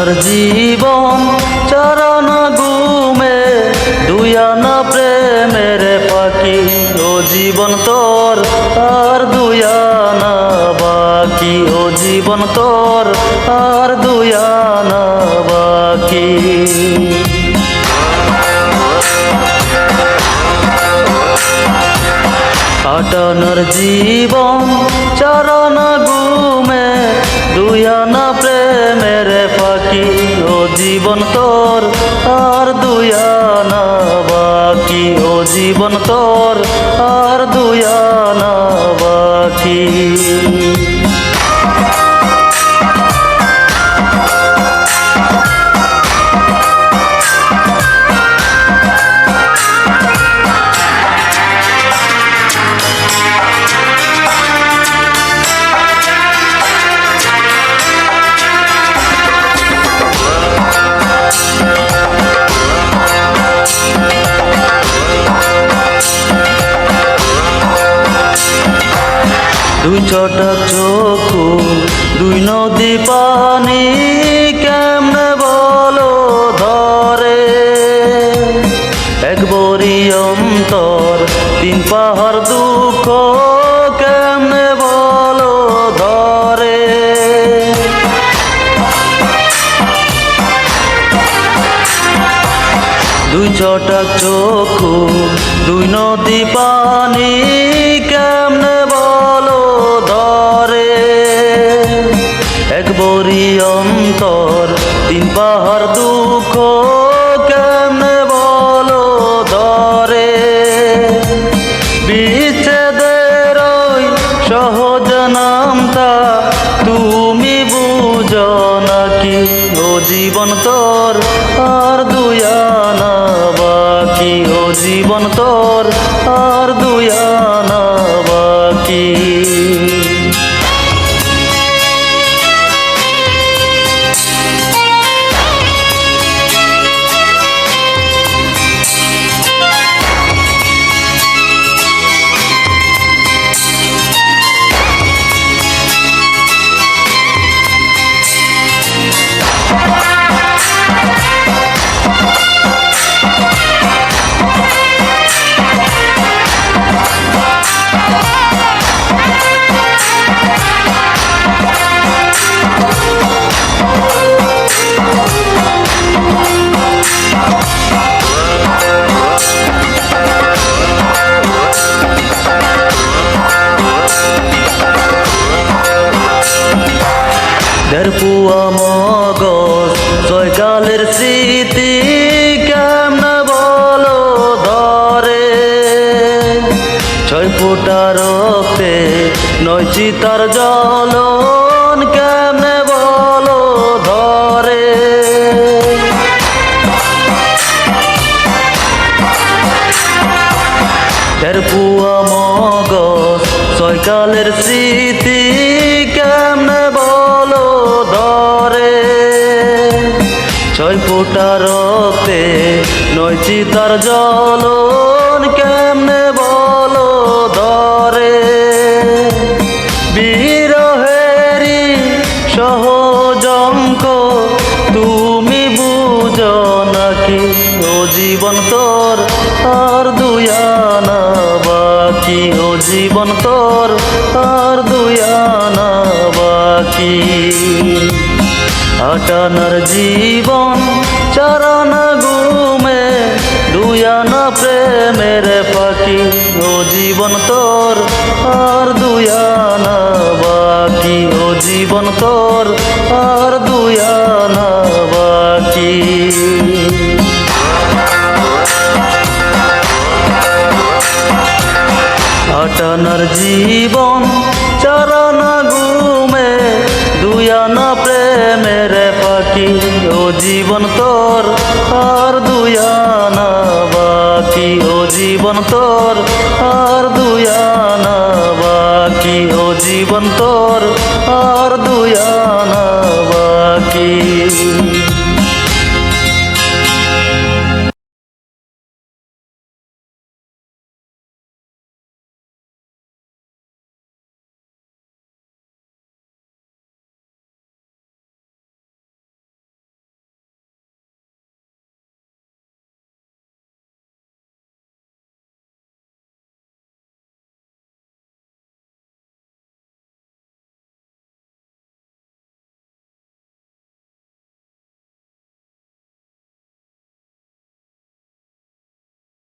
কাটানোর জীবন চরণ গুমে দুয়ানা প্রেমের পাখি। ও জীবন তোর, আর দুয়ানা বাকি। ও জীবন তোর, আর দুয়ানা বাকি। কাটানোর জীবন চরণ গুমে দুয়ানা প্রেমের পাখি ও জীবন তোর আর দুয়ানা বাকি ও জীবন তোর আর দুয়ানা বাকি। দুই ছটাক চক্ষু দুই নদী পানি কেমনে বলো ধরে? এক বরি অন্তর, তিন পাহাড় দুঃখ কেমনে বলো ধরে? দুই ছটাক চক্ষু দুই নদী পানি ও জীবন তোর আর দুয়ানা বাকি। ও জীবন তোর আর দুয়ানা দেড়পুয়া মগজ জয়কালের স্মৃতি কেমন বলো ধরে? ছয় ফুটা রক্তে নয় চিতার বলো ধরে? দেড়পুয়া মগজ ছয়কালের স্মৃতি ছয় ফুটা রক্তে নয় চিতার জলন কেমনে বলো ধরে বিরহেরি সহজঙ্ক তুমি বুঝো নাকি? ও জীবন তোর আর দুয়ানা বাকি। ও জীবন তোর আর দুয়ানা বাকি। আটানার জীবন চরণ গুমে, দুয়ানা প্রেমের পাখি ও জীবন তোর, আর দুয়ানা বাকি। ও জীবন তোর, আর দুয়ানা বাকি। আটানার জীবন চরণ ও জীবন তোর, আর দুয়ানা বাকি। ও জীবন তোর, আর দুয়ানা বাকি। ও জীবন তোর, আর দুয়ানা বাকি।